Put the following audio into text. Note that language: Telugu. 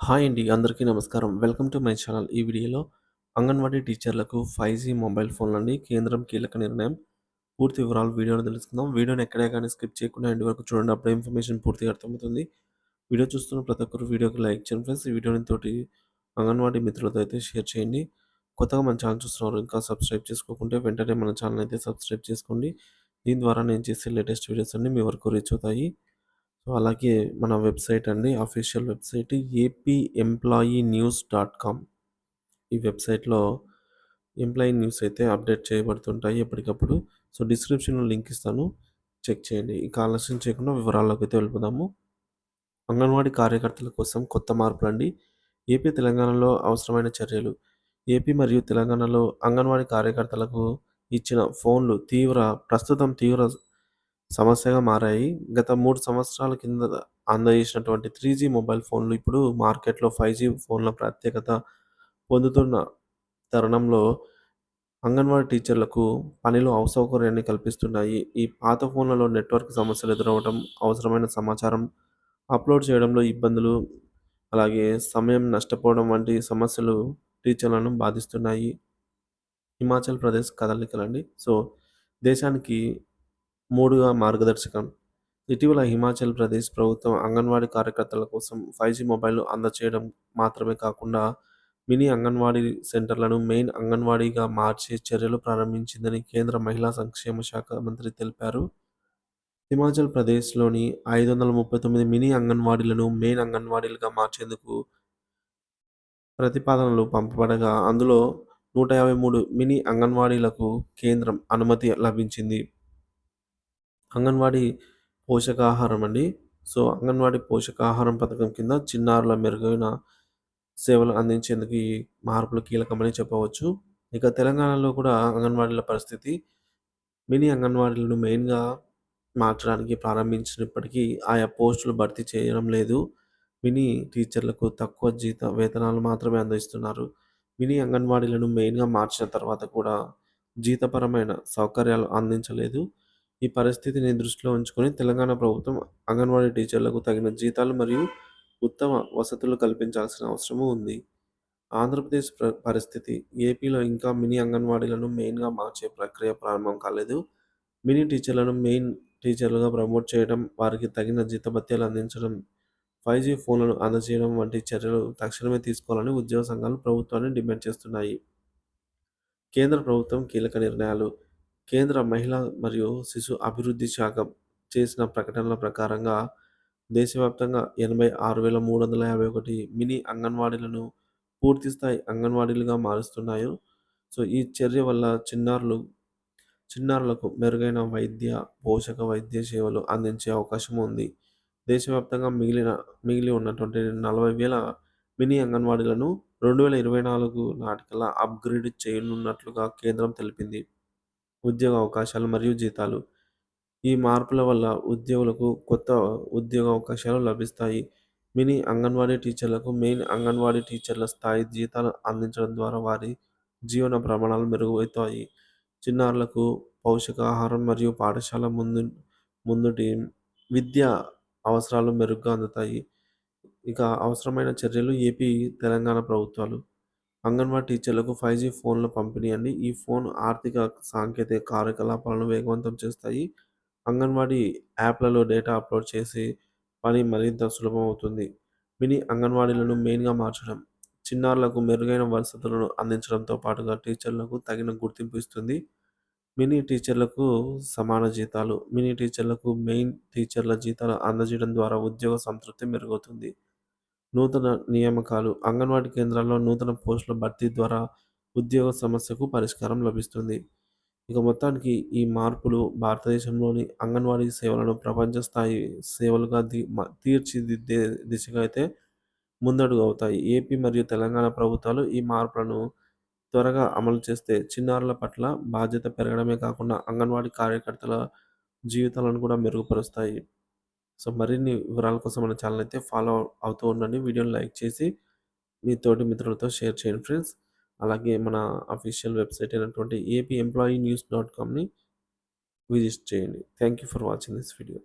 హాయ్ అండి. అందరికీ నమస్కారం. Welcome to my channel. ఈ వీడియోలో అంగన్వాడీ టీచర్లకు ఫైవ్ జీ మొబైల్ ఫోన్‌లని కేంద్రం కీలక నిర్ణయం. పూర్తి వివరాలు వీడియోలో తెలుసుకుందాం. వీడియోని ఎక్కడే కానీ స్కిప్ చేయకుండా ఎండ్ వరకు చూడండి. అప్పుడే ఇన్ఫర్మేషన్ పూర్తిగా అర్థమవుతుంది. వీడియో చూస్తున్న ప్రతి ఒక్కరు వీడియోకి లైక్ చేయండి ఫ్రెండ్స్. ఈ వీడియోని తోటి అంగన్వాడీ మిత్రులతో అయితే షేర్ చేయండి. కొత్తగా మన ఛానల్ చూస్తున్నారు ఇంకా సబ్స్క్రైబ్ చేసుకోకుంటే వెంటనే మన ఛానల్ అయితే సబ్స్క్రైబ్ చేసుకోండి. దీని ద్వారా నేను చేసే లేటెస్ట్ వీడియోస్ అన్నీ మీ వరకు రీచ్ అవుతాయి. సో, అలాగే మన వెబ్‌సైట్ అండి official website AP employee news dot com. ఈ వెబ్‌సైట్‌లో ఎంప్లాయీ న్యూస్ అయితే అప్డేట్ చేయబడుతుంటాయి ఎప్పటికప్పుడు. సో, డిస్క్రిప్షన్‌లో లింక్ ఇస్తాను. చెక్ చేయండి. ఇక ఆలస్యం చేయకుండా వివరాల్లోకి అయితే వెళ్ళిపోదాము. అంగన్వాడీ కార్యకర్తల కోసం కొత్త మార్పులండి. ఏపీ, తెలంగాణలో అవసరమైన చర్యలు. ఏపీ మరియు తెలంగాణలో అంగన్వాడీ కార్యకర్తలకు ఇచ్చిన ఫోన్లు తీవ్ర ప్రస్తుతం తీవ్ర సమస్యగా మారాయి. గత మూడు సంవత్సరాల కింద అందజేసినటువంటి త్రీ జీ మొబైల్ ఫోన్లు ఇప్పుడు మార్కెట్‌లో ఫైవ్ జీ ఫోన్ల ప్రత్యేకత పొందుతున్న తరుణంలో అంగన్వాడీ టీచర్లకు పనిలో అసౌకర్యాన్ని కల్పిస్తున్నాయి. ఈ పాత ఫోన్లలో నెట్వర్క్ సమస్యలు ఎదురవ్వడం, అవసరమైన సమాచారం అప్‌లోడ్ చేయడంలో ఇబ్బందులు, అలాగే సమయం నష్టపోవడం వంటి సమస్యలు టీచర్లను బాధిస్తున్నాయి. హిమాచల్ ప్రదేశ్ కదలికలండి. సో, దేశానికి మూడుగా మార్గదర్శకం. ఇటీవల హిమాచల్ ప్రదేశ్ ప్రభుత్వం అంగన్వాడీ కార్యకర్తల కోసం ఫైవ్ జీ మొబైల్ అందచేయడం మాత్రమే కాకుండా మినీ అంగన్వాడీ సెంటర్లను మెయిన్ అంగన్వాడీగా మార్చే చర్యలు ప్రారంభించిందని కేంద్ర మహిళా సంక్షేమ శాఖ మంత్రి తెలిపారు. హిమాచల్ ప్రదేశ్‌లోని 539 మినీ అంగన్వాడీలను మెయిన్ అంగన్వాడీలుగా మార్చేందుకు ప్రతిపాదనలు పంపబడగా అందులో 153 మినీ అంగన్వాడీలకు కేంద్రం అనుమతి లభించింది. అంగన్వాడీ పోషకాహారం అండి. సో, అంగన్వాడీ పోషకాహారం పథకం కింద చిన్నారుల మెరుగైన సేవలు అందించేందుకు ఈ మార్పులు కీలకమని చెప్పవచ్చు. ఇక తెలంగాణలో కూడా అంగన్వాడీల పరిస్థితి మినీ అంగన్వాడీలను మెయిన్‌గా మార్చడానికి ప్రారంభించినప్పటికీ ఆయా పోస్టులు భర్తీ చేయడం లేదు. మినీ టీచర్లకు తక్కువ జీత వేతనాలు మాత్రమే అందిస్తున్నారు. మినీ అంగన్వాడీలను మెయిన్‌గా మార్చిన తర్వాత కూడా జీతపరమైన సౌకర్యాలు అందించలేదు. ఈ పరిస్థితిని దృష్టిలో ఉంచుకొని తెలంగాణ ప్రభుత్వం అంగన్వాడీ టీచర్లకు తగిన జీతాలు మరియు ఉత్తమ వసతులు కల్పించాల్సిన అవసరము ఉంది. ఆంధ్రప్రదేశ్ ప్ర పరిస్థితి ఏపీలో ఇంకా మినీ అంగన్వాడీలను మెయిన్‌గా మార్చే ప్రక్రియ ప్రారంభం కాలేదు. మినీ టీచర్లను మెయిన్ టీచర్లుగా ప్రమోట్ చేయడం, వారికి తగిన జీతభత్యాలు అందించడం, ఫైవ్ జీ ఫోన్లను అందజేయడం వంటి చర్యలు తక్షణమే తీసుకోవాలని ఉద్యోగ సంఘాలు ప్రభుత్వాన్ని డిమాండ్ చేస్తున్నాయి. కేంద్ర ప్రభుత్వం కీలక నిర్ణయాలు. కేంద్ర మహిళా మరియు శిశు అభివృద్ధి శాఖ చేసిన ప్రకటనల ప్రకారంగా దేశవ్యాప్తంగా 86,351 మినీ అంగన్వాడీలను పూర్తిస్థాయి అంగన్వాడీలుగా మారుస్తున్నాయి. సో, ఈ చర్య వల్ల చిన్నారులు చిన్నారులకు మెరుగైన వైద్య, పోషక వైద్య సేవలు అందించే అవకాశం ఉంది. దేశవ్యాప్తంగా మిగిలిన మిగిలి ఉన్నటువంటి నలభై వేల మినీ అంగన్వాడీలను 2024 నాటికల్లా అప్‌గ్రేడ్ చేయనున్నట్లుగా కేంద్రం తెలిపింది. ఉద్యోగ అవకాశాలు మరియు జీతాలు. ఈ మార్పుల వల్ల ఉద్యోగులకు కొత్త ఉద్యోగ అవకాశాలు లభిస్తాయి. మినీ అంగన్వాడీ టీచర్లకు మెయిన్ అంగన్వాడీ టీచర్ల స్థాయి జీతాలు అందించడం ద్వారా వారి జీవన ప్రమాణాలు మెరుగవుతాయి. చిన్నారులకు పౌషకాహారం మరియు పాఠశాల ముందు ముందుటి విద్యా అవసరాలు మెరుగ్గా అందుతాయి. ఇక అవసరమైన చర్యలు ఏపీ, తెలంగాణ ప్రభుత్వాలు. అంగన్వాడీ టీచర్లకు ఫైవ్ జీ ఫోన్ల పంపిణీ అండి. ఈ ఫోన్ ఆర్థిక, సాంకేతిక కార్యకలాపాలను వేగవంతం చేస్తాయి. అంగన్వాడీ యాప్‌లలో డేటా అప్‌లోడ్ చేసి పని మరింత సులభం అవుతుంది. మినీ అంగన్వాడీలను మెయిన్‌గా మార్చడం చిన్నారులకు మెరుగైన వసతులను అందించడంతో పాటుగా టీచర్లకు తగిన గుర్తింపు ఇస్తుంది. మినీ టీచర్లకు సమాన జీతాలు. మినీ టీచర్లకు మెయిన్ టీచర్ల జీతాలు అందజేయడం ద్వారా ఉద్యోగ సంతృప్తి మెరుగవుతుంది. నూతన నియామకాలు. అంగన్వాడీ కేంద్రాల్లో నూతన పోస్టుల భర్తీ ద్వారా ఉద్యోగ సమస్యకు పరిష్కారం లభిస్తుంది. ఇక మొత్తానికి ఈ మార్పులు భారతదేశంలోని అంగన్వాడీ సేవలను ప్రపంచ స్థాయి సేవలుగా ది తీర్చిదిద్దే దిశగా అయితే ముందడుగు అవుతాయి. ఏపీ మరియు తెలంగాణ ప్రభుత్వాలు ఈ మార్పులను త్వరగా అమలు చేస్తే చిన్నారుల పట్ల బాధ్యత పెరగడమే కాకుండా అంగన్వాడీ కార్యకర్తల జీవితాలను కూడా మెరుగుపరుస్తాయి. సో, మరిన్ని వివరాల కోసం మన ఛానల్ అయితే ఫాలో అవుతూ ఉండండి. వీడియోని లైక్ చేసి మీ తోటి మిత్రులతో షేర్ చేయండి ఫ్రెండ్స్. అలాగే మన అఫీషియల్ వెబ్‌సైట్ అయినటువంటి ఏపీ ఎంప్లాయీ న్యూస్ డాట్ కామ్‌ని విజిట్ చేయండి. Thank you for watching this video.